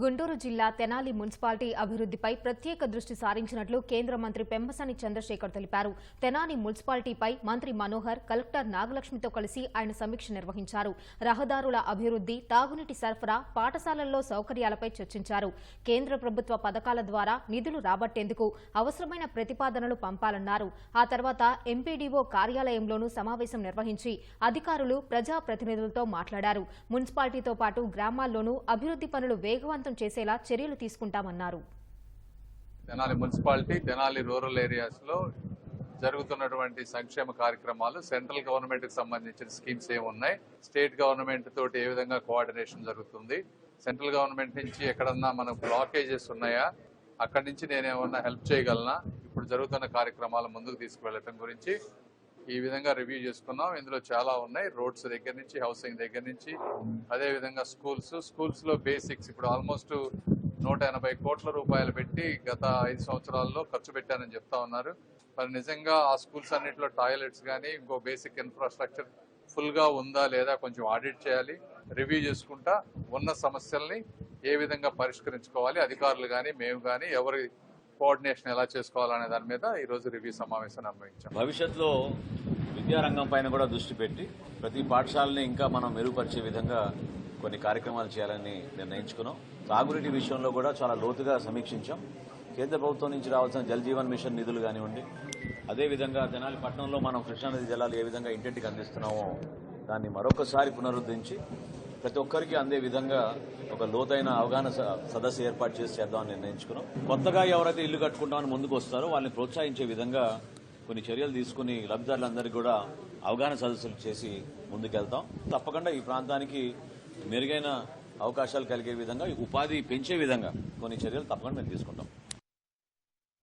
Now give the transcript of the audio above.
గుంటూరు జిల్లా తెనాలి మున్సిపాలిటీ అభివృద్ధిపై ప్రత్యేక దృష్టి సారించినట్లు కేంద్ర మంత్రి పెంబసాని చంద్రశేఖర్ తెలిపారు. తెనాలి మున్సిపాలిటీపై మంత్రి మనోహర్ కలెక్టర్ నాగలక్ష్మితో కలిసి ఆయన సమీక్ష నిర్వహించారు. రహదారుల అభివృద్ధి తాగునీటి సరఫరా పాఠశాలల్లో సౌకర్యాలపై చర్చించారు. కేంద్ర ప్రభుత్వ పథకాల ద్వారా నిధులు రాబట్టేందుకు అవసరమైన ప్రతిపాదనలు పంపాలన్నారు. ఆ తర్వాత ఎంపీడీఓ కార్యాలయంలోనూ సమావేశం నిర్వహించి అధికారులు ప్రజాప్రతినిధులతో మాట్లాడారు. మున్సిపాలిటీతో పాటు గ్రామాల్లోనూ అభివృద్ధి పనులు వేగవంతం చేసేలా చర్యలు తీసుకుంటామన్నారు. తెనాలి మున్సిపాలిటీ తెనాలి రూరల్ ఏరియాస్లో జరుగుతున్నటువంటి సంక్షేమ కార్యక్రమాలు సెంట్రల్ గవర్నమెంట్కి సంబంధించిన స్కీమ్స్ ఏమున్నాయి స్టేట్ గవర్నమెంట్ తోటి ఏ విధంగా కోఆర్డినేషన్ జరుగుతుంది? సెంట్రల్ గవర్నమెంట్ నుంచి ఎక్కడన్నా మనకు బ్లాకేజెస్ ఉన్నాయా? అక్కడి నుంచి నేనేమన్నా హెల్ప్ చేయగలనా? ఇప్పుడు జరుగుతున్న కార్యక్రమాలు ముందుకు తీసుకువెళ్ళటం గురించి ఈ విధంగా రివ్యూ చేసుకున్నాం. ఇందులో చాలా ఉన్నాయి. రోడ్స్ దగ్గర నుంచి హౌసింగ్ దగ్గర నుంచి అదేవిధంగా స్కూల్స్. స్కూల్స్లో బేసిక్స్. ఇప్పుడు ఆల్మోస్ట్ నూట ఎనభై కోట్ల రూపాయలు పెట్టి గత ఐదు సంవత్సరాల్లో ఖర్చు పెట్టానని చెప్తా ఉన్నారు. మరి నిజంగా ఆ స్కూల్స్ అన్నింటిలో టాయిలెట్స్ కానీ ఇంకో బేసిక్ ఇన్ఫ్రాస్ట్రక్చర్ ఫుల్గా ఉందా లేదా కొంచెం ఆడిట్ చేయాలి రివ్యూ చేసుకుంటా ఉన్న సమస్యల్ని ఏ విధంగా పరిష్కరించుకోవాలి అధికారులు కానీ మేము కానీ ఎవరి కోఆర్డినేషన్ ఎలా చేసుకోవాలనే దాని మీద ఈ రోజు రివ్యూ సమావేశం నిర్వహించాం. భవిష్యత్తులో విద్యారంగం పైన కూడా దృష్టి పెట్టి ప్రతి పాఠశాలని ఇంకా మనం మెరుగుపరిచే విధంగా కొన్ని కార్యక్రమాలు చేయాలని నిర్ణయించుకున్నాం. తాగునీటి విషయంలో కూడా చాలా లోతుగా సమీక్షించాం. కేంద్ర ప్రభుత్వం నుంచి రావాల్సిన జలజీవన్ మిషన్ నిధులు కానివ్వండి అదేవిధంగా తెనాలి పట్టణంలో మనం కృష్ణానది జలాలు ఏ విధంగా ఇంటింటికి అందిస్తున్నామో దాన్ని మరొకసారి పునరుద్ధరించి ప్రతి ఒక్కరికి అందే విధంగా ఒక లోతైన అవగాహన స- సదస్సు ఏర్పాటు చేసి చేద్దామని నిర్ణయించుకున్నాం. కొత్తగా ఎవరైతే ఇల్లు కట్టుకుంటామని ముందుకు వస్తారో వాళ్ళని ప్రోత్సహించే విధంగా కొన్ని చర్యలు తీసుకుని లబ్ధిదారులందరికీ కూడా అవగాహన సదస్సులు చేసి ముందుకెళ్తాం. తప్పకుండా ఈ ప్రాంతానికి మెరుగైన అవకాశాలు కలిగే విధంగా ఉపాధి పెంచే విధంగా కొన్ని చర్యలు తప్పకుండా మేము తీసుకుంటాం.